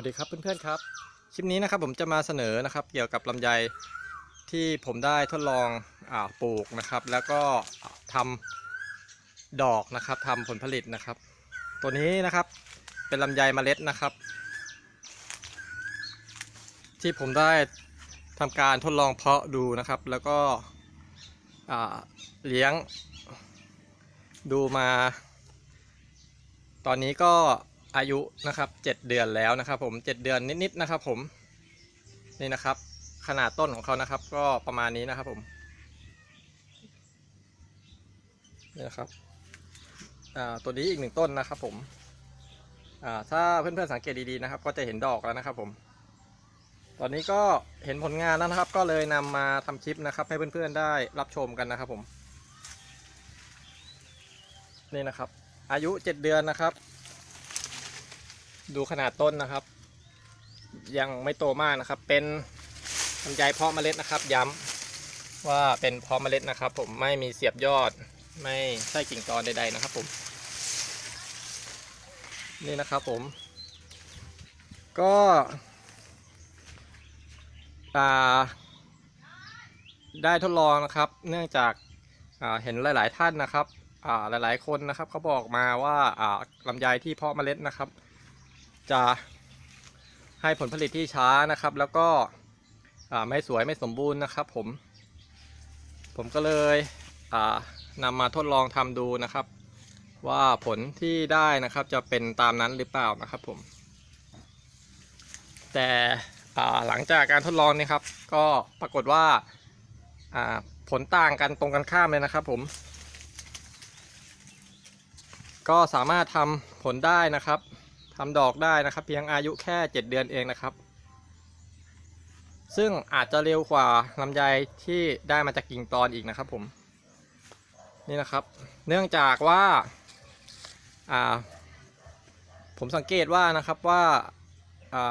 สวัสดีครับเพื่อนๆครับ คลิปนี้นะครับผมจะมาเสนอนะครับ เกี่ยวกับลำไยที่ผมได้ทดลองอปลูกนะครับ แล้วก็ทำดอกนะครับทำผลผลิตนะครับ ตัวนี้นะครับเป็นลำไยเมล็ดนะครับ ที่ผมได้ทำการทดลองเพาะดูนะครับ แล้วก็เลี้ยงดูมา ตอนนี้ก็ อายุนะครับ 7 เดือนแล้วนะครับ ผม 7 เดือนนิดๆนะครับ ผมนี่นะครับ ขนาดต้นของเขานะครับ ก็ประมาณนี้นะครับ ผมนี่นะครับตัวนี้อีกหนึ่งต้นนะครับ ผมถ้าเพื่อนๆสังเกตดีๆนะครับ ก็จะเห็นดอกแล้วนะครับ ผม ตอนนี้ก็เห็นผลงานแล้วนะครับ ก็เลยนำมาทำคลิปนะครับ ให้เพื่อนๆได้รับชมกันนะครับ ผมนี่นะครับ อายุ 7 เดือนนะครับ ดูขนาดต้นนะครับ ยังไม่โตมากนะครับ เป็นลำไยเพาะเมล็ดนะครับ ย้ำว่าเป็นเพาะเมล็ดนะครับ ผมไม่มีเสียบยอด ไม่ใช่กิ่งตอนใดๆนะครับ ผม นี่นะครับผม ก็ได้ทดลองนะครับ เนื่องจากาเห็นหลาย ๆ ท่านนะครับหลาย ๆ คนนะครับเขาบอกมาว่าลำไยที่เพาะเมล็ดนะครับ จะให้ผลผลิตที่ช้านะครับ แล้วก็ไม่สวยไม่สมบูรณ์นะครับ ผม ผมก็เลยนำมาทดลองทำดูนะครับ ว่าผลที่ได้นะครับจะเป็นตามนั้นหรือเปล่านะครับผม แต่หลังจากการทดลองนี่ครับ ก็ปรากฏว่าผลต่างกันตรงกันข้ามเลยนะครับ ผม ก็สามารถทำผลได้นะครับ ทำดอกได้นะครับ เพียงอายุแค่ 7 เดือนเองนะครับ ซึ่งอาจจะเร็วกว่าลำไยที่ได้มาจากกิ่งตอนอีกนะครับผมนี่นะครับ เนื่องจากว่าอ่าผมสังเกตว่านะครับว่า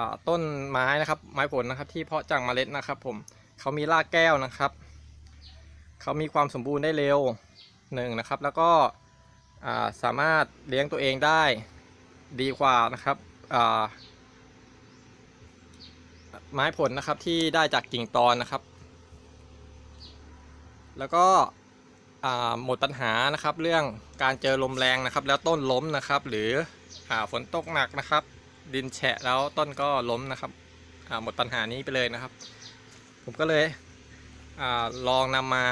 าต้นไม้นะครับไม้ผลนะครับที่เพาะจากเมล็ดนะครับ ผมเขามีรากแก้วนะครับเขามีความสมบูรณ์ได้เร็วหนึ่งนะครับ แล้วก็าสามารถเลี้ยงตัวเองได้ ดีกว่านะครับไม้ผลนะครับที่ได้จากกิ่งตอนนะครับ แล้วก็หมดปัญหานะครับ เรื่องการเจอลมแรงนะครับ แล้วต้นล้มนะครับ หรืออาฝนตกหนักนะครับ ดินแฉะแล้วต้นก็ล้มนะครับหมดปัญหานี้ไปเลยนะครับ ผมก็เลยอลองนำมา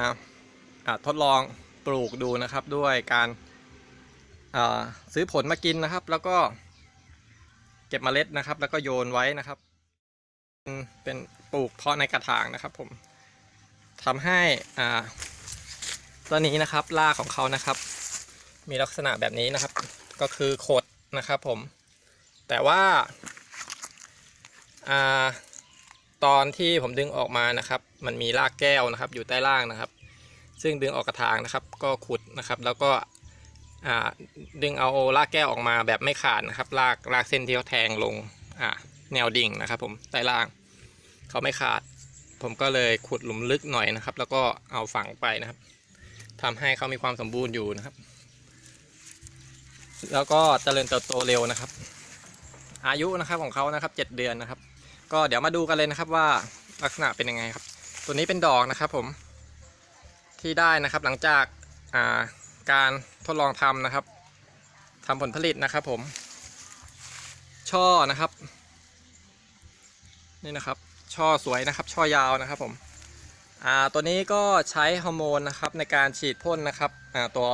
อาทดลองปลูกดูนะครับด้วยการ ซื้อผลมากินนะครับ แล้วก็ เก็บเมล็ดนะครับ แล้วก็โยนไว้นะครับ เป็นปลูกเพาะในกระถางนะครับ ผมทำให้อ่าต้นนี้นะครับรากของเขานะครับ มีลักษณะแบบนี้นะครับ ก็คือขดนะครับผม แต่ว่าอ่าตอนที่ผมดึงออกมานะครับ มันมีรากแก้วนะครับ อยู่ใต้ล่างนะครับ ซึ่งดึงออกกระถางนะครับ ก็ขุดนะครับ แล้วก็ ดึงเอารากแก้วออกมาแบบไม่ขาดนะครับรากรากเส้นที่เขาแทงลงแนวดิ่งนะครับ ผมใต้ล่างเขาไม่ขาด ผมก็เลยขุดหลุมลึกหน่อยนะครับ แล้วก็เอาฝังไปนะครับทำให้เขามีความสมบูรณ์อยู่นะครับ แล้วก็เจริญเติบโตเร็วนะครับ อายุนะครับของเขานะครับเจ็ดเดือนนะครับ ก็เดี๋ยวมาดูกันเลยนะครับว่าลักษณะเป็นยังไงครับ ตัวนี้เป็นดอกนะครับ ผมที่ได้นะครับหลังจากอ่า การทดลองทำนะครับทำผลผลิตนะครับผม ช่อนะครับ นี่นะครับ ช่อสวยนะครับ ช่อยาวนะครับผมอ่าตัวนี้ก็ใช้ฮอร์โมนนะครับในการฉีดพ่นนะครับอ่าตัว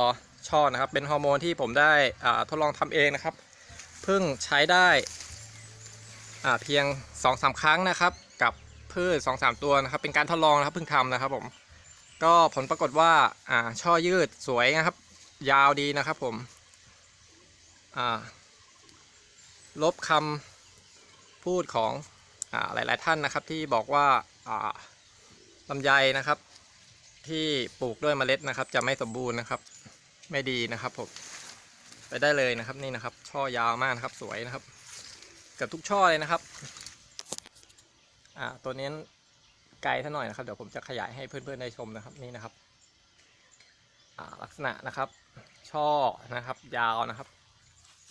ช่อนะครับ เป็นฮอร์โมนที่ผมได้อ่าทดลองทำเองนะครับเพิ่งใช้ได้อ่าเพียง2อสาครั้งนะครับ กับพืชสองสามตัวนะครับ เป็นการทดลองนะครับเพิ่งทำนะครับผมก็ผลปรากฏว่าอ่าช่อยืดสวยนะครับ ยาวดีนะครับผม อ่า ลบคำพูดของอ่าหลาย ๆ ท่านนะครับที่บอกว่า อ่าลำไยนะครับ ที่ปลูกด้วยเมล็ดนะครับ จะไม่สมบูรณ์นะครับ ไม่ดีนะครับผมไปได้เลยนะครับนี่นะครับ ช่อยาวมากนะครับสวยนะครับกือบทุกช่อเลยนะครับ อ่าตัวนี้ไกลท่าหน่อยนะครับ เดี๋ยวผมจะขยายให้เพื่อนๆได้ชมนะครับนี่นะครับ ลักษณะนะครับ ช่อนะครับ ยาวนะครับ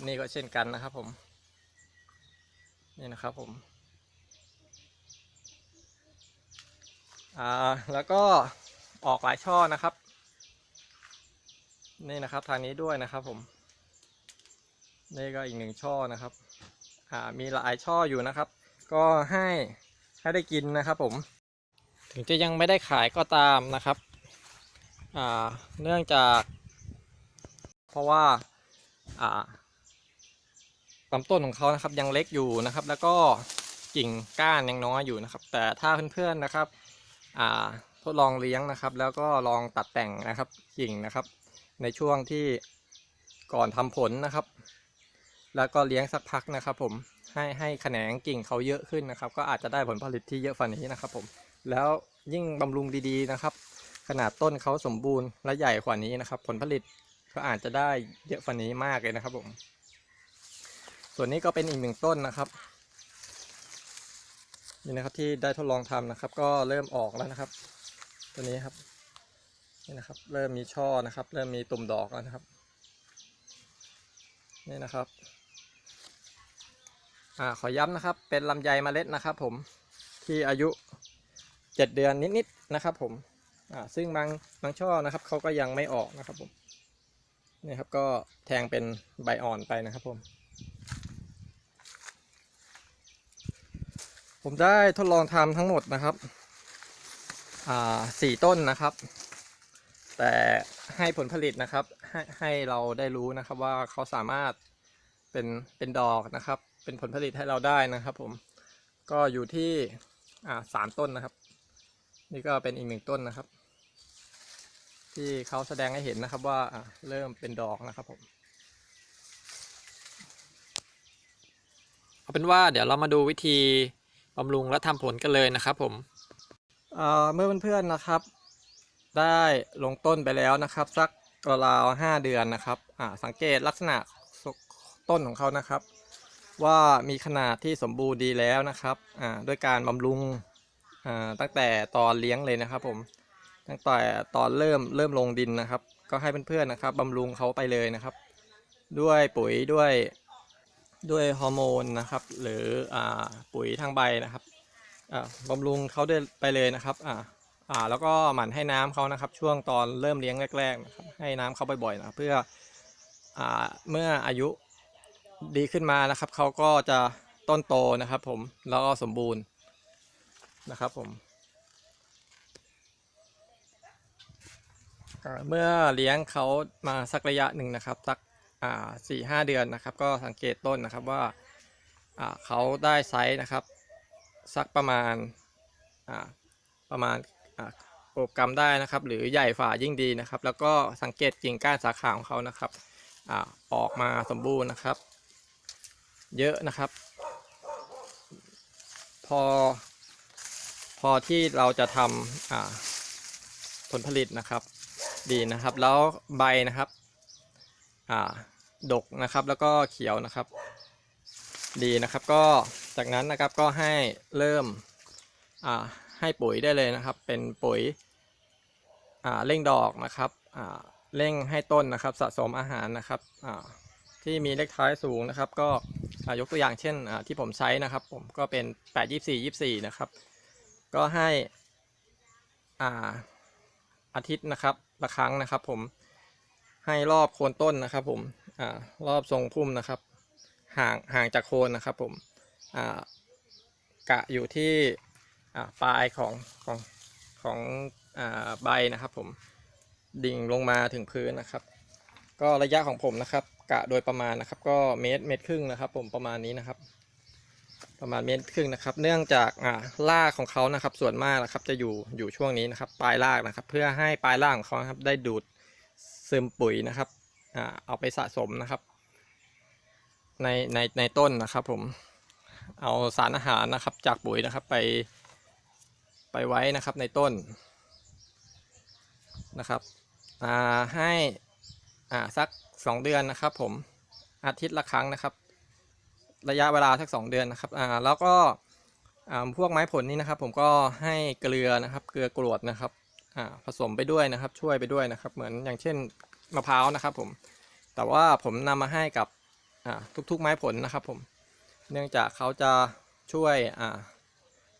นี่ก็เช่นกันนะครับ ผม นี่นะครับผมอ่าแล้วก็ออกหลายช่อนะครับ นี่นะครับทางนี้ด้วยนะครับ ผม นี่ก็อีกหนึ่งช่อนะครับอ่ามีหลายช่ออยู่นะครับ ก็ให้ให้ได้กินนะครับ ผม ถึงจะยังไม่ได้ขายก็ตามนะครับอ่าเนื่องจาก เพราะว่าอ่าลำต้นของเขานะครับยังเล็กอยู่นะครับ แล้วก็กิ่งก้านยังน้อยอยู่นะครับ แต่ถ้าเพื่อนๆนะครับทดลองเลี้ยงนะครับ แล้วก็ลองตัดแต่งนะครับกิ่งนะครับ ในช่วงที่ก่อนทำผลนะครับ แล้วก็เลี้ยงสักพักนะครับ ผมให้ให้แขนงกิ่งเขาเยอะขึ้นนะครับ ก็อาจจะได้ผลผลิตที่เยอะฝันนี้นะครับ ผม แล้วยิ่งบำรุงดีๆนะครับ ขนาดต้นเขาสมบูรณ์และใหญ่กว่านี้นะครับ ผลผลิต ก็อาจจะได้เยอะฝันนี้มากเลยนะครับผม ส่วนนี้ก็เป็นอีกหนึ่งต้นนะครับนี่นะครับที่ได้ทดลองทำนะครับ ก็เริ่มออกแล้วนะครับ ตัวนี้ครับนี่นะครับ เริ่มมีช่อนะครับ เริ่มมีตุ่มดอกแล้วนะครับ นี่นะครับอ่าขอย้ำนะครับ เป็นลำไยเมล็ดนะครับ ผมที่อายุเจ็ดเดือนนิดๆนะครับ ผมอ่าซึ่งบางบางช่อนะครับเขาก็ยังไม่ออกนะครับผม นี่ครับก็แทงเป็นใบอ่อนไปนะครับผม ผมได้ทดลองทำทั้งหมดนะครับอ่าสี่ต้นนะครับ แต่ให้ผลผลิตนะครับ ให้ให้เราได้รู้นะครับว่าเขาสามารถเป็นเป็นดอกนะครับ เป็นผลผลิตให้เราได้นะครับผมก็อยู่ที่อ่าสามต้นนะครับ นี่ก็เป็นอีกหนึ่งต้นนะครับ ที่เขาแสดงให้เห็นนะครับว่าอ่าเริ่มเป็นดอกนะครับผมเอาเป็นว่าเดี๋ยวเรามาดูวิธีบำรุงและทำผลกันเลยนะครับผมเอ่อเมื่อเพื่อนๆนะครับ ได้ลงต้นไปแล้วนะครับ สักราวๆห้าเดือนนะครับอ่าสังเกตลักษณะต้นของเขานะครับ ว่ามีขนาดที่สมบูรณ์ดีแล้วนะครับอ่าด้วยการบำรุงอ่าตั้งแต่ตอนเลี้ยงเลยนะครับผม ตั้งแต่ตอนเริ่มเริ่มลงดินนะครับ ก็ให้เพื่อนๆนะครับบำรุงเขาไปเลยนะครับ ด้วยปุ๋ยด้วยด้วยฮอร์โมนนะครับ หรืออ่าปุ๋ยทางใบนะครับอ่าบำรุงเขาได้ไปเลยนะครับอ่าอ่าแล้วก็หมั่นให้น้ำเขานะครับ ช่วงตอนเริ่มเลี้ยงแรกๆนะครับให้น้ำเขาบ่อยๆนะเพื่ออ่าเมื่ออายุดีขึ้นมานะครับเขาก็จะต้นโตนะครับ ผมแล้วก็สมบูรณ์นะครับผมอ่า เมื่อเลี้ยงเขามาสักระยะหนึ่งนะครับสักสี่ห้าเดือนนะครับ ก็สังเกตต้นนะครับว่าเขาได้ไซส์นะครับสักประมาณประมาณโอบกำได้นะครับ หรือใหญ่ฝ่ายิ่งดีนะครับ แล้วก็สังเกตกิ่งก้านสาขาของเขานะครับอออกมาสมบูรณ์นะครับ เยอะนะครับ พอ พอที่เราจะทำผลผลิตนะครับ ดีนะครับ แล้วใบนะครับอ่าดกนะครับแล้วก็เขียวนะครับ ดีนะครับ ก็จากนั้นนะครับก็ให้เริ่มอ่าให้ปุ๋ยได้เลยนะครับ เป็นปุ๋ยอ่าเร่งดอกนะครับอ่าเร่งให้ต้นนะครับสะสมอาหารนะครับอ่าที่มีเลขท้ายสูงนะครับ ก็ยกตัวอย่างเช่นที่ผมใช้นะครับ ผมก็เป็น 8 24 24 นะครับ ก็ให้อ่าอาทิตย์นะครับ ละครั้งนะครับ ผมให้รอบโคนต้นนะครับผมอ่ารอบทรงพุ่มนะครับ ห่างห่างจากโคนนะครับผมอ่ากะอยู่ที่อ่าปลายของของของอ่าใบนะครับ ผมดิ่งลงมาถึงพื้นนะครับ ก็ระยะของผมนะครับ กะโดยประมาณนะครับ ก็เมตรเมตรครึ่งนะครับ ผมประมาณนี้นะครับ ประมาณเมตรครึ่งนะครับ เนื่องจากอ่ารากของเขานะครับ ส่วนมากนะครับจะอยู่อยู่ช่วงนี้นะครับ ปลายรากนะครับ เพื่อให้ปลายรากของเขาครับได้ดูดซึมปุ๋ยนะครับอ่าเอาไปสะสมนะครับ ในในในต้นนะครับผมเอาสารอาหารนะครับ จากปุ๋ยนะครับไป ไปไว้นะครับในต้นนะครับให้สักสองเดือนนะครับผมอาทิตย์ละครั้งนะครับ ระยะเวลาสักสองเดือนนะครับอ่าแล้วก็อ่าพวกไม้ผลนี้นะครับ ผมก็ให้เกลือนะครับเกลือกรวดนะครับอ่าผสมไปด้วยนะครับ ช่วยไปด้วยนะครับ เหมือนอย่างเช่นมะพร้าวนะครับ ผมแต่ว่าผมนำมาให้กับอ่าทุกๆไม้ผลนะครับผมเนื่องจากเขาจะช่วยอ่า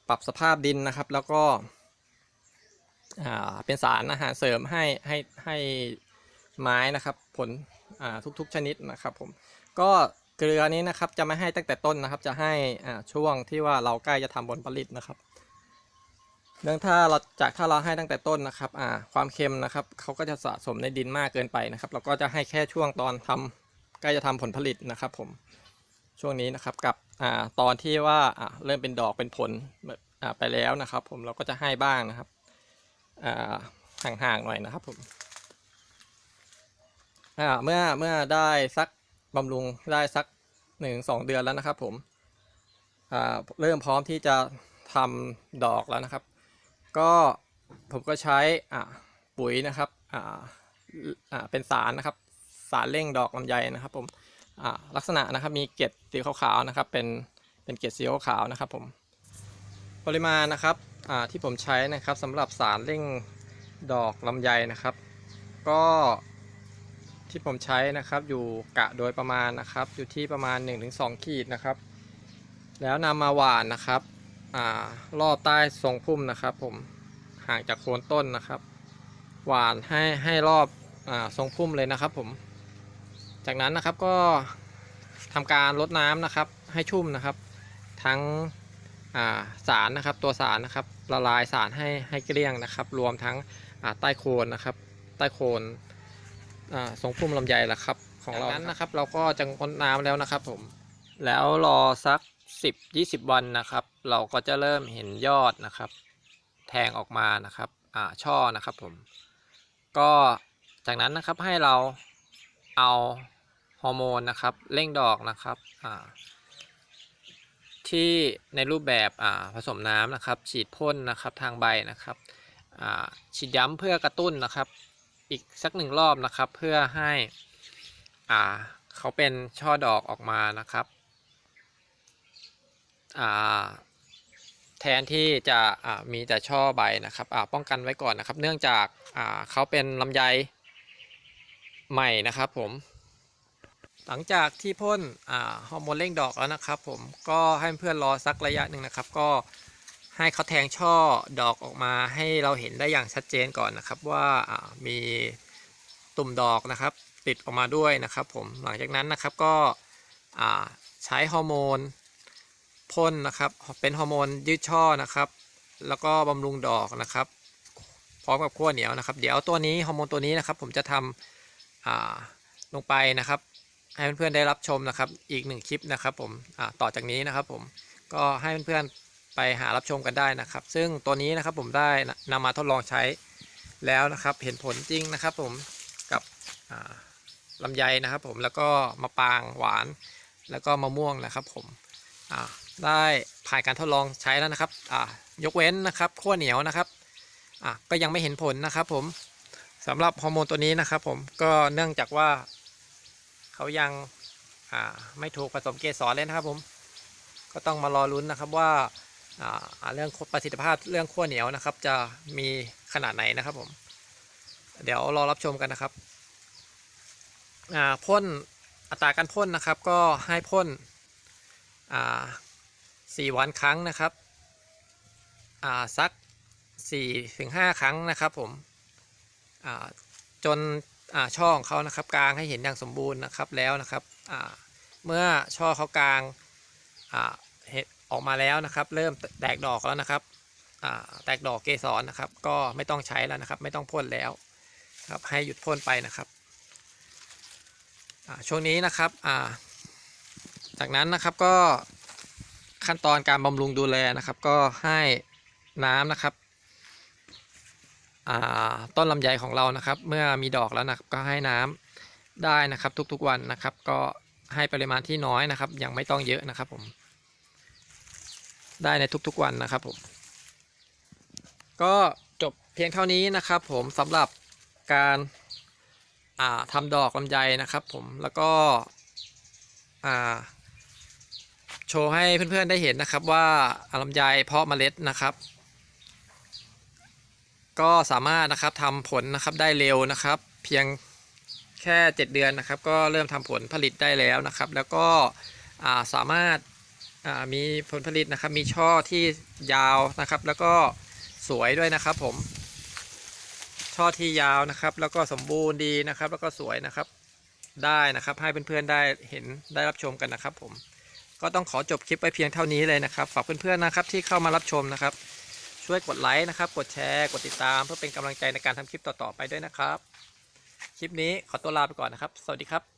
ปรับสภาพดินนะครับ แล้วก็อ่าเป็นสารอาหารเสริมให้ให้ให้ไม้นะครับ ผลอ่าทุกๆชนิดนะครับผมก็ กลือนี้นะครับจะไม่ให้ตั้งแต่ต้นนะครับ จะให้ช่วงที่ว่าเราใกล้จะทำผลผลิตนะครับ เนื่องถ้าเราจากถ้าเราให้ตั้งแต่ต้นนะครับความเค็มนะครับเขาก็จะสะสมในดินมากเกินไปนะครับ เราก็จะให้แค่ช่วงตอนทำใกล้จะทำผลผลิตนะครับ ผมช่วงนี้นะครับกับอตอนที่ว่าเริ่มเป็นดอกเป็นผลไปแล้วนะครับ ผมเราก็จะให้บ้างนะครับห่างๆหน่อยนะครับผมเมื่อเมื่อได้สักบำรุงได้สัก หนึ่งสองเดือนแล้วนะครับ ผมเริ่มพร้อมที่จะทำดอกแล้วนะครับ ก็ผมก็ใช้ปุ๋ยนะครับเป็นสารนะครับ สารเร่งดอกลำไยนะครับ ผมลักษณะนะครับมีเกล็ดสีขาวๆนะครับ เป็นเป็นเกล็ดสีขาวๆนะครับ ผมปริมาณนะครับที่ผมใช้นะครับสำหรับสารเร่งดอกลำไยนะครับ ก็ ที่ผมใช้นะครับ อยู่กะโดยประมาณนะครับ อยู่ที่ประมาณ 1-2 ขีดนะครับ แล้วนำมาหว่านนะครับอ่ารอบใต้ทรงพุ่มนะครับ ผมห่างจากโคนต้นนะครับ หวานให้ให้รอบอ่าทรงพุ่มเลยนะครับ ผม จากนั้นนะครับก็ทำการลดน้ำนะครับ ให้ชุ่มนะครับ ทั้งอ่าสารนะครับ ตัวสารนะครับละลายสารให้ให้เกลี้ยงนะครับ รวมทั้งอ่าใต้โคนนะครับ ใต้โคน ทรงพุ่มลำไยละครับ ของเรานั้นนะครับ เราก็จะงดน้ำแล้วนะครับ ผม แล้วรอสัก 10 20 วันนะครับ เราก็จะเริ่มเห็นยอดนะครับ แทงออกมานะครับอ่าช่อนะครับผม ก็จากนั้นนะครับให้เราเอาฮอร์โมนนะครับเร่งดอกนะครับอ่าที่ในรูปแบบอ่าผสมน้ำนะครับ ฉีดพ่นนะครับทางใบนะครับอ่าฉีดย้ำเพื่อกระตุ้นนะครับ อีกสักหนึ่งรอบนะครับ เพื่อให้อ่าเขาเป็นช่อดอกออกมานะครับอ่าแทนที่จะอ่ามีแต่ช่อใบนะครับป้องกันไว้ก่อนนะครับ เนื่องจากาเขาเป็นลำไยใหม่นะครับผม หลังจากที่พ่นฮอร์โมนเร่งดอกแล้วนะครับ ผมก็ให้เพื่อนรอสักระยะหนึ่งนะครับ ก็ ให้เขาแทงช่อดอกออกมาให้เราเห็นได้อย่างชัดเจนก่อนนะครับว่ามีตุ่มดอกนะครับติดออกมาด้วยนะครับผมหลังจากนั้นนะครับก็ใช้ฮอร์โมนพ่นนะครับเป็นฮอร์โมนยืดช่อนะครับ แล้วก็บำรุงดอกนะครับ พร้อมกับขั้วเหนียวนะครับ เดี๋ยวตัวนี้ฮอร์โมนตัวนี้นะครับ ผมจะทำลงไปนะครับ ให้เพื่อนๆได้รับชมนะครับ อีกหนึ่งคลิปนะครับ ผมต่อจากนี้นะครับ ผมก็ให้เพื่อนๆ ไปหารับชมกันได้นะครับ ซึ่งตัวนี้นะครับผมได้นำมาทดลองใช้แล้วนะครับเห็นผลจริงนะครับผมกับอ่าลำไยนะครับผมแล้วก็มะปรางหวาน แล้วก็มะม่วงนะครับผมได้ผ่านการทดลองใช้แล้วนะครับยกเว้นนะครับขั้วเหนียวนะครับก็ยังไม่เห็นผลนะครับผมสำหรับฮอร์โมนตัวนี้นะครับผมก็เนื่องจากว่าเขายังไม่ถูกผสมเกสรเลยนะครับผมก็ต้องมารอลุ้นนะครับว่า เรื่องประสิทธิภาพเรื่องขั้วเหนียวนะครับ จะมีขนาดไหนนะครับผม เดี๋ยวรอรับชมกันนะครับพ่นอัตราการพ่นนะครับ ก็ให้พ่นสี่วันครั้งนะครับสักสี่ถึงห้าครั้งนะครับผมจนช่อของเขานะครับกลางให้เห็นอย่างสมบูรณ์นะครับแล้วนะครับเมื่อช่อเขากลาง ออกมาแล้วนะครับ เริ่มแตกดอกแล้วนะครับแตกดอกเกสรนะครับ ก็ไม่ต้องใช้แล้วนะครับ ไม่ต้องพ่นแล้วครับให้หยุดพ่นไปนะครับช่วงนี้นะครับจากนั้นนะครับก็ขั้นตอนการบำรุงดูแลนะครับ ก็ให้น้ำนะครับต้นลำไยของเรานะครับ เมื่อมีดอกแล้วนะครับก็ให้น้ำได้นะครับทุกๆวันนะครับ ก็ให้ปริมาณที่น้อยนะครับ ยังไม่ต้องเยอะนะครับผม ได้ในทุกๆวันนะครับผม ก็จบเพียงเท่านี้นะครับผมสำหรับการาทำดอกลำไยนะครับผมแล้วก็โชว์ให้เพื่อนๆได้เห็นนะครับว่าลำไยเพาะเมล็ดนะครับ ก็สามารถนะครับทำผลนะครับได้เร็วนะครับ เพียงแค่ 7 เดือนนะครับ ก็เริ่มทำผลผลิตได้แล้วนะครับ แล้วก็าสามารถ มีผลผลิตนะครับ มีช่อที่ยาวนะครับ แล้วก็สวยด้วยนะครับ ผม ช่อที่ยาวนะครับ แล้วก็สมบูรณ์ดีนะครับ แล้วก็สวยนะครับ ได้นะครับ ให้เพื่อนๆได้เห็นได้รับชมกันนะครับ ผม ก็ต้องขอจบคลิปไปเพียงเท่านี้เลยนะครับ ฝากเพื่อนๆนะครับ ที่เข้ามารับชมนะครับ ช่วยกดไลค์นะครับ กดแชร์ กดติดตาม เพื่อเป็นกำลังใจในการทำคลิปต่อๆไปด้วยนะครับ คลิปนี้ขอตัวลาไปก่อนนะครับ สวัสดีครับ